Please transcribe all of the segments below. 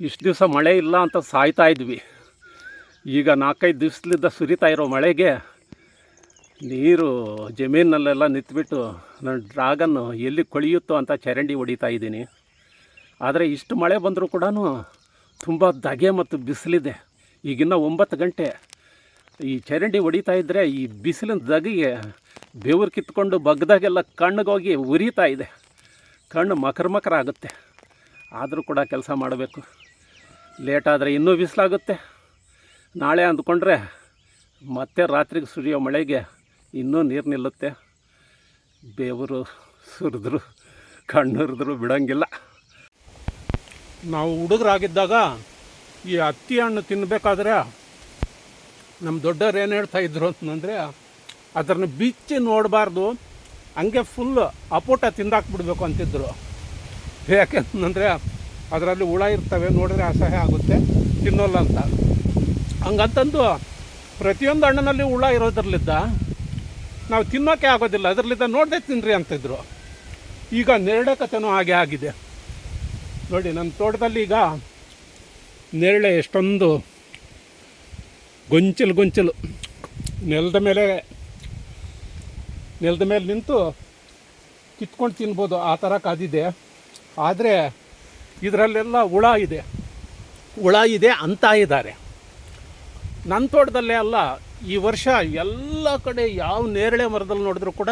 ಇಷ್ಟು ದಿವಸ ಮಳೆ ಇಲ್ಲ ಅಂತ ಸಾಯ್ತಾ ಇದ್ವಿ. ಈಗ ನಾಲ್ಕೈದು ದಿವಸದಿಂದ ಸುರಿತಾ ಇರೋ ಮಳೆಗೆ ನೀರು ಜಮೀನಲ್ಲೆಲ್ಲ ನಿಂತ್ಬಿಟ್ಟು ನನ್ನ ಡ್ರಾಗನ್ನು ಎಲ್ಲಿ ಕೊಳೆಯುತ್ತೋ ಅಂತ ಚರಂಡಿ ಹೊಡಿತಾ ಇದ್ದೀನಿ. ಆದರೆ ಇಷ್ಟು ಮಳೆ ಬಂದರೂ ಕೂಡ ತುಂಬ ಧಗೆ ಮತ್ತು ಬಿಸಿಲಿದೆ. ಈಗಿನ್ನ ಒಂಬತ್ತು ಗಂಟೆ. ಈ ಚರಂಡಿ ಹೊಡಿತಾ ಇದ್ದರೆ ಈ ಬಿಸಿಲಿನ ದಗೆಗೆ ಬೆವರು ಕಿತ್ಕೊಂಡು ಬಗ್ದಾಗೆಲ್ಲ ಕಣ್ಣಿಗೋಗಿ ಉರಿತಾ ಇದೆ. ಕಣ್ಣು ಮಕರ್ ಮಕರ ಆಗುತ್ತೆ. ಆದರೂ ಕೂಡ ಕೆಲಸ ಮಾಡಬೇಕು. ಲೇಟಾದರೆ ಇನ್ನೂ ಬಿಸಿಲಾಗುತ್ತೆ. ನಾಳೆ ಅಂದ್ಕೊಂಡ್ರೆ ಮತ್ತೆ ರಾತ್ರಿಗೆ ಸುರಿಯೋ ಮಳೆಗೆ ಇನ್ನೂ ನೀರು ನಿಲ್ಲುತ್ತೆ. ಬೇವರು ಸುರಿದ್ರು ಕಣ್ಣುರಿದ್ರು ಬಿಡೋಂಗಿಲ್ಲ. ನಾವು ಹುಡುಗರಾಗಿದ್ದಾಗ ಈ ಹತ್ತಿ ಹಣ್ಣು ತಿನ್ನಬೇಕಾದ್ರೆ ನಮ್ಮ ದೊಡ್ಡವ್ರು ಏನು ಹೇಳ್ತಾ ಇದ್ರು ಅಂತಂದರೆ ಅದನ್ನು ಬಿಚ್ಚಿ ನೋಡಬಾರ್ದು, ಹಂಗೆ ಫುಲ್ ಅಪೋಟ ತಿಂದಾಕ್ಬಿಡ್ಬೇಕು ಅಂತಿದ್ರು. ಯಾಕೆಂತಂದರೆ ಅದರಲ್ಲಿ ಹುಳ ಇರ್ತವೆ, ನೋಡಿದ್ರೆ ಅಸಹ್ಯ ಆಗುತ್ತೆ, ತಿನ್ನೋಲ್ಲ ಅಂತ. ಹಂಗಂತಂದು ಪ್ರತಿಯೊಂದು ಹಣ್ಣಿನಲ್ಲಿ ಹುಳ ಇರೋದ್ರಲ್ಲಿದ್ದ ನಾವು ತಿನ್ನೋಕ್ಕೆ ಆಗೋದಿಲ್ಲ, ಅದರಲ್ಲಿದ್ದ ನೋಡದೆ ತಿನ್ನಿರಿ ಅಂತಿದ್ರು. ಈಗ ನೆರಳೆ ಕಥೆನೂ ಹಾಗೆ ಆಗಿದೆ. ನೋಡಿ, ನನ್ನ ತೋಟದಲ್ಲಿ ಈಗ ನೆರಳೆ ಎಷ್ಟೊಂದು ಗೊಂಚಲು ಗೊಂಚಲು ನೆಲದ ಮೇಲೆ ನೆಲದ ಮೇಲೆ ನಿಂತು ಕಿತ್ಕೊಂಡು ತಿನ್ಬೋದು, ಆ ಥರ ಕಾದಿದೆ. ಆದರೆ ಇದರಲ್ಲೆಲ್ಲ ಹುಳ ಇದೆ. ಹುಳ ಇದೆ ಅಂತ ಇದ್ದಾರೆ. ನನ್ನ ತೋಟದಲ್ಲೇ ಅಲ್ಲ, ಈ ವರ್ಷ ಎಲ್ಲ ಕಡೆ ಯಾವ ನೇರಳೆ ಮರದಲ್ಲಿ ನೋಡಿದ್ರು ಕೂಡ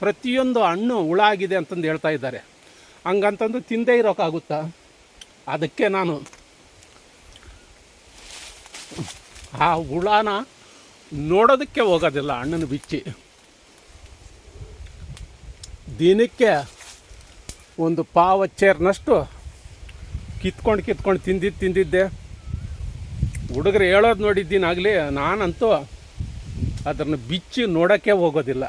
ಪ್ರತಿಯೊಂದು ಹಣ್ಣು ಹುಳ ಆಗಿದೆ ಅಂತಂದು ಹೇಳ್ತಾ ಇದ್ದಾರೆ. ಹಂಗಂತಂದು ತಿಂದೇ ಇರೋಕ್ಕಾಗುತ್ತಾ ಅದಕ್ಕೆ ನಾನು ಆ ಹುಳನ ನೋಡೋದಕ್ಕೆ ಹೋಗೋದಿಲ್ಲ, ಹಣ್ಣನ್ನು ಬಿಚ್ಚಿ. ದಿನಕ್ಕೆ ಒಂದು ಪಾವಚ್ಚೇರ್ನಷ್ಟು ಕಿತ್ಕೊಂಡು ಕಿತ್ಕೊಂಡು ತಿಂದಿದ್ದು ತಿಂದಿದ್ದೆ. ಹುಡುಗರು ಹೇಳೋದು ನೋಡಿದ್ದೀನಾಗಲಿ ನಾನಂತೂ ಅದನ್ನು ಬಿಚ್ಚಿ ನೋಡೋಕ್ಕೆ ಹೋಗೋದಿಲ್ಲ.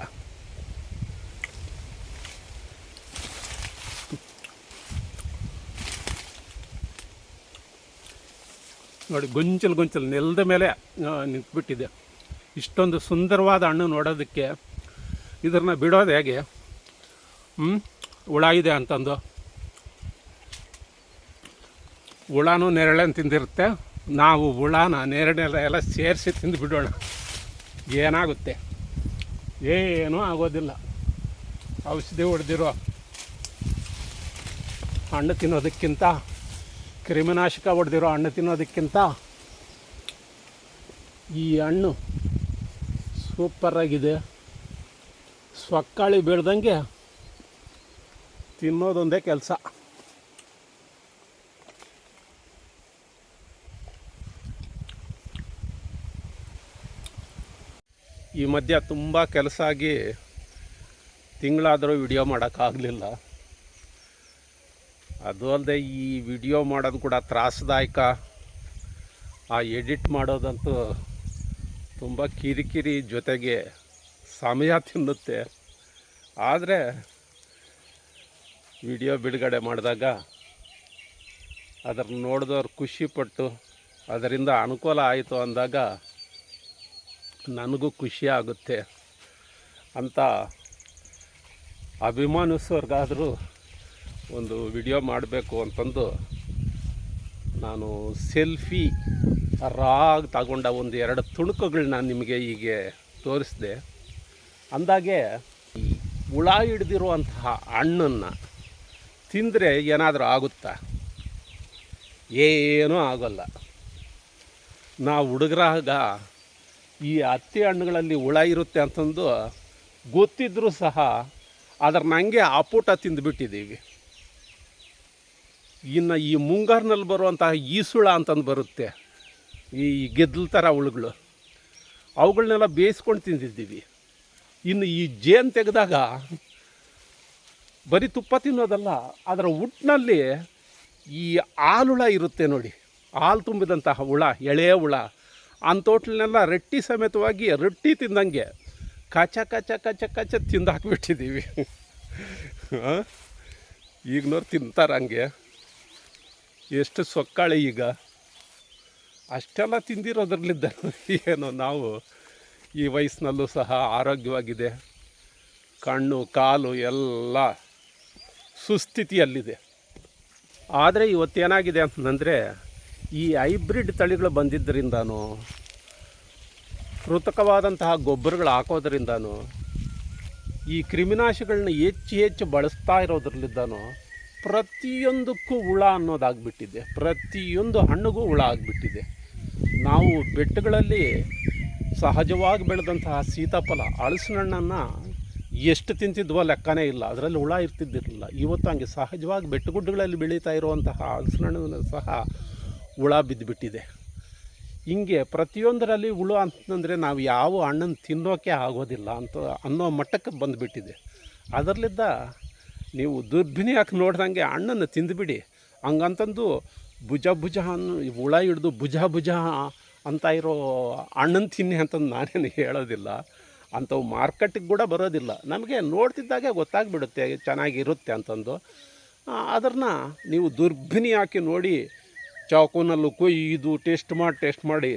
ನೋಡಿ ಗೊಂಚಲು ಗೊಂಚಲು ನೆಲದ ಮೇಲೆ ನಿಂತುಬಿಟ್ಟಿದೆ. ಇಷ್ಟೊಂದು ಸುಂದರವಾದ ಹಣ್ಣು ನೋಡೋದಕ್ಕೆ, ಇದನ್ನು ಬಿಡೋದು ಹೇಗೆ? ಹ್ಞೂ ಹುಳ ಅಂತಂದು. ಹುಳನೂ ನೇರಳೆ ತಿಂದಿರುತ್ತೆ. ನಾವು ಹುಳಾನ ನೇರಳೆ ಎಲ್ಲ ಸೇರಿಸಿ ತಿಂದು ಬಿಡೋಣ. ಏನಾಗುತ್ತೆ? ಏನೂ ಆಗೋದಿಲ್ಲ. ಔಷಧಿ ಹೊಡೆದಿರೋ ಹಣ್ಣು ತಿನ್ನೋದಕ್ಕಿಂತ, ಕ್ರಿಮಿನಾಶಕ ಹೊಡೆದಿರೋ ಹಣ್ಣು ತಿನ್ನೋದಕ್ಕಿಂತ ಈ ಹಣ್ಣು ಸೂಪರಾಗಿದೆ. ಸೊಕ್ಕಾಳಿ ಬೀಳ್ದಂಗೆ ತಿನ್ನೋದೊಂದೇ ಕೆಲಸ. ಈ ಮಧ್ಯ ತುಂಬ ಕೆಲಸ ಆಗಿ ತಿಂಗಳಾದರೂ ವಿಡಿಯೋ ಮಾಡೋಕ್ಕಾಗಲಿಲ್ಲ. ಅದು ಅಲ್ಲದೆ ಈ ವಿಡಿಯೋ ಮಾಡೋದು ಕೂಡ ತ್ರಾಸದಾಯಕ. ಆ ಎಡಿಟ್ ಮಾಡೋದಂತೂ ತುಂಬ ಕಿರಿಕಿರಿ ಜೊತೆಗೆ ಸಮಯ ತಿನ್ನುತ್ತೆ. ಆದರೆ ವಿಡಿಯೋ ಬಿಡುಗಡೆ ಮಾಡಿದಾಗ ಅದನ್ನು ನೋಡಿದವ್ರು ಖುಷಿಪಟ್ಟು ಅದರಿಂದ ಅನುಕೂಲ ಆಯಿತು ಅಂದಾಗ ನನಗೂ ಖುಷಿ ಆಗುತ್ತೆ ಅಂತ ಅಭಿಮಾನಿಸೋರ್ಗಾದರೂ ಒಂದು ವಿಡಿಯೋ ಮಾಡಬೇಕು ಅಂತಂದು ನಾನು ಸೆಲ್ಫಿ ರಾಗ್ ತಗೊಂಡ ಒಂದು ಎರಡು ತುಣುಕುಗಳನ್ನ ನಿಮಗೆ ಹೀಗೆ ತೋರಿಸಿದೆ. ಅಂದಾಗೆ ಹುಳ ಹಿಡ್ದಿರುವಂತಹ ಹಣ್ಣನ್ನು ತಿಂದರೆ ಏನಾದರೂ ಆಗುತ್ತಾ? ಏನೂ ಆಗೋಲ್ಲ. ನಾವು ಹುಡುಗರಾಗ ಈ ಹತ್ತಿ ಹಣ್ಣುಗಳಲ್ಲಿ ಹುಳ ಇರುತ್ತೆ ಅಂತಂದು ಗೊತ್ತಿದ್ದರೂ ಸಹ ಅದನ್ನ ಹಂಗೆ ಅಪೂಟ ತಿಂದುಬಿಟ್ಟಿದ್ದೀವಿ. ಇನ್ನು ಈ ಮುಂಗಾರಿನಲ್ಲಿ ಬರುವಂತಹ ಈಸುಳ ಅಂತಂದು ಬರುತ್ತೆ. ಈ ಗೆದ್ದಲ ಥರ ಹುಳುಗಳು. ಅವುಗಳನ್ನೆಲ್ಲ ಬೇಯಿಸ್ಕೊಂಡು ತಿಂದಿದ್ದೀವಿ. ಇನ್ನು ಈ ಜೇನು ತೆಗೆದಾಗ ಬರೀ ತುಪ್ಪ ತಿನ್ನೋದಲ್ಲ, ಅದರ ಹುಟ್ಟಿನಲ್ಲಿ ಈ ಹಾಲುಳ ಇರುತ್ತೆ ನೋಡಿ. ಹಾಲು ತುಂಬಿದಂತಹ ಹುಳ ಎಳೆಯ ಹುಳ. ಅಂಥೋಟ್ಲನ್ನೆಲ್ಲ ರೊಟ್ಟಿ ಸಮೇತವಾಗಿ ರೊಟ್ಟಿ ತಿಂದಂಗೆ ಕಾಚ ಕಚ ಕಚ ಕಚ ತಿಂದು ಹಾಕ್ಬಿಟ್ಟಿದ್ದೀವಿ. ಈಗಿನವ್ರು ತಿಂತಾರೆ ಹಂಗೆ. ಎಷ್ಟು ಸೊಕ್ಕಾಳೆ ಈಗ. ಅಷ್ಟೆಲ್ಲ ತಿಂದಿರೋದ್ರಲ್ಲಿದ್ದ ಏನೋ ನಾವು ಈ ವಯಸ್ಸಿನಲ್ಲೂ ಸಹ ಆರೋಗ್ಯವಾಗಿದೆ. ಕಣ್ಣು, ಕಾಲು ಎಲ್ಲ ಸುಸ್ಥಿತಿಯಲ್ಲಿದೆ. ಆದರೆ ಇವತ್ತೇನಾಗಿದೆ ಅಂತಂದರೆ ಈ ಹೈಬ್ರಿಡ್ ತಳಿಗಳು ಬಂದಿದ್ದರಿಂದನೂ, ಕೃತಕವಾದಂತಹ ಗೊಬ್ಬರಗಳು ಹಾಕೋದ್ರಿಂದನೂ, ಈ ಕ್ರಿಮಿನಾಶಗಳನ್ನ ಹೆಚ್ಚು ಹೆಚ್ಚು ಬಳಸ್ತಾ ಇರೋದ್ರಲ್ಲಿದ್ದಾನೋ ಪ್ರತಿಯೊಂದಕ್ಕೂ ಹುಳ ಅನ್ನೋದಾಗ್ಬಿಟ್ಟಿದೆ. ಪ್ರತಿಯೊಂದು ಹಣ್ಣಿಗೂ ಹುಳ ಆಗಿಬಿಟ್ಟಿದೆ. ನಾವು ಬೆಟ್ಟಗಳಲ್ಲಿ ಸಹಜವಾಗಿ ಬೆಳೆದಂತಹ ಸೀತಾಫಲ ಹಣ್ಣನ್ನು ಎಷ್ಟು ತಿಂತಿದ್ವೋ ಲೆಕ್ಕನೇ ಇಲ್ಲ. ಅದರಲ್ಲಿ ಹುಳ ಇರ್ತಿದ್ದಿರಲಿಲ್ಲ. ಇವತ್ತು ಹಂಗೆ ಸಹಜವಾಗಿ ಬೆಟ್ಟಗುಡ್ಡಗಳಲ್ಲಿ ಬೆಳೀತಾ ಇರುವಂತಹ ಹಣ್ಣು ಸಹ ಹುಳ ಬಿದ್ದುಬಿಟ್ಟಿದೆ ಹಿಂಗೆ ಪ್ರತಿಯೊಂದರಲ್ಲಿ ಹುಳು ಅಂತಂದರೆ ನಾವು ಯಾವ ಹಣ್ಣನ್ನು ತಿನ್ನೋಕೆ ಆಗೋದಿಲ್ಲ ಅಂತ ಅನ್ನೋ ಮಟ್ಟಕ್ಕೆ ಬಂದುಬಿಟ್ಟಿದೆ. ಅದರಲ್ಲಿದ್ದ ನೀವು ದುರ್ಬಿಣಿಯಾಗಿ ನೋಡ್ದಂಗೆ ಹಣ್ಣನ್ನು ತಿಂದುಬಿಡಿ. ಹಂಗಂತಂದು ಭುಜ ಭುಜ ಅನ್ನು ಹುಳ ಹಿಡ್ದು ಭುಜ ಭುಜ ಅಂತ ಇರೋ ಹಣ್ಣನ್ನು ತಿನ್ನಿ ಅಂತಂದು ನಾನೇನು ಹೇಳೋದಿಲ್ಲ. ಅಂಥವು ಮಾರ್ಕೆಟಿಗೆ ಕೂಡ ಬರೋದಿಲ್ಲ. ನಮಗೆ ನೋಡ್ತಿದ್ದಾಗೆ ಗೊತ್ತಾಗ್ಬಿಡುತ್ತೆ, ಚೆನ್ನಾಗಿರುತ್ತೆ ಅಂತಂದು. ಅದನ್ನು ನೀವು ದುರ್ಬಿನಿ ಹಾಕಿ ನೋಡಿ ಚಾಕುನಲ್ಲೂ ಕೊಯ್ದು ಟೇಸ್ಟ್ ಮಾಡಿ ಟೇಸ್ಟ್ ಮಾಡಿ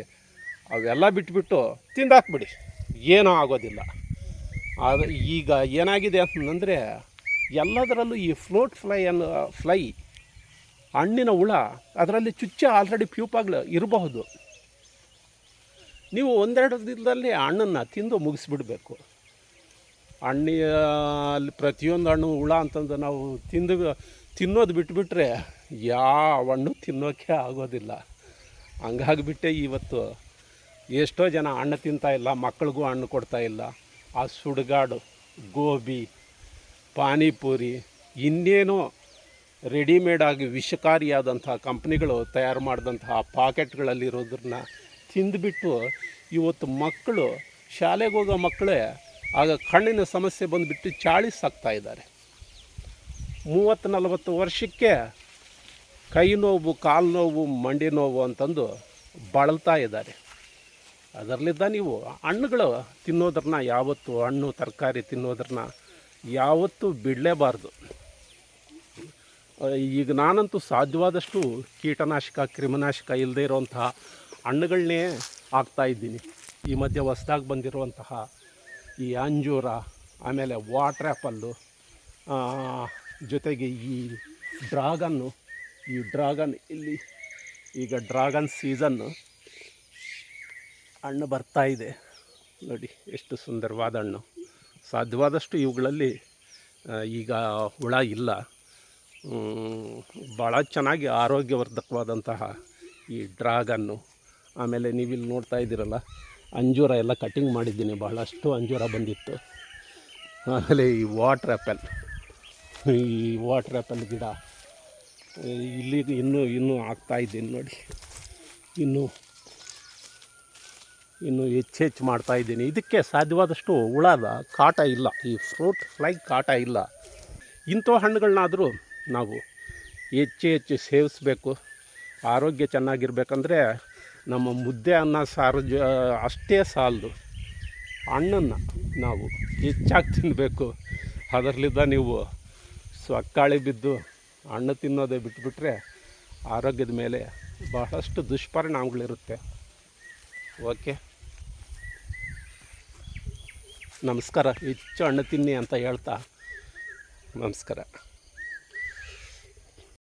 ಅವೆಲ್ಲ ಬಿಟ್ಬಿಟ್ಟು ತಿಂದಾಕ್ಬಿಡಿ. ಏನೂ ಆಗೋದಿಲ್ಲ. ಅದು ಈಗ ಏನಾಗಿದೆ ಅಂತಂದರೆ ಎಲ್ಲದರಲ್ಲೂ ಈ ಫ್ಲೋಟ್ ಫ್ಲೈ ಅನ್ನೋ ಫ್ಲೈ ಹಣ್ಣಿನ ಹುಳ ಅದರಲ್ಲಿ ಚುಚ್ಚ ಆಲ್ರೆಡಿ ಪ್ಯೂಪಾಗ್ಲು ಇರಬಹುದು. ನೀವು ಒಂದೆರಡು ದಿನದಲ್ಲಿ ಹಣ್ಣನ್ನು ತಿಂದು ಮುಗಿಸ್ಬಿಡ್ಬೇಕು. ಹಣ್ಣಿ ಪ್ರತಿಯೊಂದು ಹಣ್ಣು ಹುಳ ಅಂತಂದು ನಾವು ತಿಂದು ತಿನ್ನೋದು ಬಿಟ್ಬಿಟ್ರೆ ಯಾವ ಹಣ್ಣು ತಿನ್ನೋಕ್ಕೆ ಆಗೋದಿಲ್ಲ. ಹಂಗಾಗಿಬಿಟ್ಟೆ ಇವತ್ತು ಎಷ್ಟೋ ಜನ ಹಣ್ಣು ತಿಂತಾ ಇಲ್ಲ ಮಕ್ಕಳಿಗೂ ಹಣ್ಣು ಕೊಡ್ತಾ ಇಲ್ಲ. ಆ ಸುಡುಗಾಡು, ಗೋಬಿ, ಪಾನಿಪುರಿ, ಇನ್ನೇನೋ ರೆಡಿಮೇಡಾಗಿ ವಿಷಕಾರಿಯಾದಂಥ ಕಂಪ್ನಿಗಳು ತಯಾರು ಮಾಡಿದಂತಹ ಪಾಕೆಟ್ಗಳಲ್ಲಿರೋದನ್ನ ತಿಂದುಬಿಟ್ಟು ಇವತ್ತು ಮಕ್ಕಳು ಶಾಲೆಗೆ ಹೋಗೋ ಮಕ್ಕಳೇ ಆಗ ಕಣ್ಣಿನ ಸಮಸ್ಯೆ ಬಂದುಬಿಟ್ಟು ಚಾಳಿಸ್ ಆಗ್ತಾ ಇದ್ದಾರೆ. ಮೂವತ್ತು ನಲವತ್ತು ವರ್ಷಕ್ಕೆ ಕೈ ನೋವು ಕಾಲು ನೋವು ಮಂಡಿ ನೋವು ಅಂತಂದು ಬಳಲ್ತಾ ಇದ್ದಾರೆ. ಅದರಲ್ಲಿದ್ದ ನೀವು ಹಣ್ಣುಗಳು ತಿನ್ನೋದ್ರನ್ನ, ಯಾವತ್ತು ಹಣ್ಣು, ತರಕಾರಿ ತಿನ್ನೋದ್ರನ್ನ ಯಾವತ್ತೂ ಬಿಡಲೇಬಾರ್ದು. ಈಗ ನಾನಂತೂ ಸಾಧ್ಯವಾದಷ್ಟು ಕೀಟನಾಶಕ, ಕ್ರಿಮಿನಾಶಕ ಇಲ್ಲದೇ ಇರುವಂತಹ ಹಣ್ಣುಗಳನ್ನೇ ಹಾಕ್ತಾ ಇದ್ದೀನಿ. ಈ ಮಧ್ಯೆ ಹೊಸ್ದಾಗಿ ಬಂದಿರುವಂತಹ ಈ ಅಂಜೂರ, ಆಮೇಲೆ ವಾಟ್ರ್ ಆ್ಯಪಲ್ಲು ಜೊತೆಗೆ ಈ ಡ್ರಾಗನ್ನು ಈ ಡ್ರಾಗನ್ ಇಲ್ಲಿ ಈಗ ಡ್ರಾಗನ್ ಸೀಸನ್ನು ಹಣ್ಣು ಬರ್ತಾ ಇದೆ. ನೋಡಿ, ಎಷ್ಟು ಸುಂದರವಾದ ಹಣ್ಣು. ಸಾಧ್ಯವಾದಷ್ಟು ಇವುಗಳಲ್ಲಿ ಈಗ ಹುಳ ಇಲ್ಲ. ಭಾಳ ಚೆನ್ನಾಗಿ ಆರೋಗ್ಯವರ್ಧಕವಾದಂತಹ ಈ ಡ್ರಾಗನ್ನು. ಆಮೇಲೆ ನೀವಿಲ್ಲಿ ನೋಡ್ತಾ ಇದ್ದೀರಲ್ಲ, ಅಂಜೂರ ಎಲ್ಲ ಕಟಿಂಗ್ ಮಾಡಿದ್ದೀನಿ. ಬಹಳಷ್ಟು ಅಂಜೂರ ಬಂದಿತ್ತು. ಆಮೇಲೆ ಈ ವಾಟ್ರ್ ಆ್ಯಪಲ್. ಈ ವಾಟ್ರ್ ಆ್ಯಪಲ್ ಗಿಡ. ಇಲ್ಲಿ ಇನ್ನೂ ಇನ್ನೂ ಆಗ್ತಾ ಇದ್ದೀನಿ ನೋಡಿ. ಇನ್ನೂ, ಇನ್ನು ಹೆಚ್ಚು ಹೆಚ್ಚು ಮಾಡ್ತಾ ಇದ್ದೀನಿ. ಇದಕ್ಕೆ ಸಾಧ್ಯವಾದಷ್ಟು ಹುಳದ ಕಾಟ ಇಲ್ಲ. ಈ ಫ್ರೂಟ್ ಫ್ಲೈ ಕಾಟ ಇಲ್ಲ. ಇಂಥ ಹಣ್ಣುಗಳನ್ನಾದರೂ ನಾವು ಹೆಚ್ಚು ಹೆಚ್ಚು ಸೇವಿಸಬೇಕು. ಆರೋಗ್ಯ ಚೆನ್ನಾಗಿರ್ಬೇಕಂದ್ರೆ ನಮ್ಮ ಮುದ್ದೆ ಅನ್ನ, ಸಾರು ಜ, ಅಷ್ಟೇ ಸಾಲದು. ಹಣ್ಣನ್ನು ನಾವು ಹೆಚ್ಚಾಗಿ ತಿನ್ನಬೇಕು ಅದರಲ್ಲಿದ್ದ ನೀವು ಸ್ವಕ್ಕಾಳಿ ಬಿದ್ದು ಹಣ್ಣು ತಿನ್ನೋದೇ ಬಿಟ್ಬಿಟ್ರೆ ಆರೋಗ್ಯದ ಮೇಲೆ ಬಹಳಷ್ಟು ದುಷ್ಪರಿಣಾಮಗಳಿರುತ್ತೆ. ಓಕೆ. ನಮಸ್ಕಾರ. ಹೆಚ್ಚು ಹಣ್ಣು ತಿನ್ನಿ ಅಂತ ಹೇಳ್ತಾ ನಮಸ್ಕಾರ.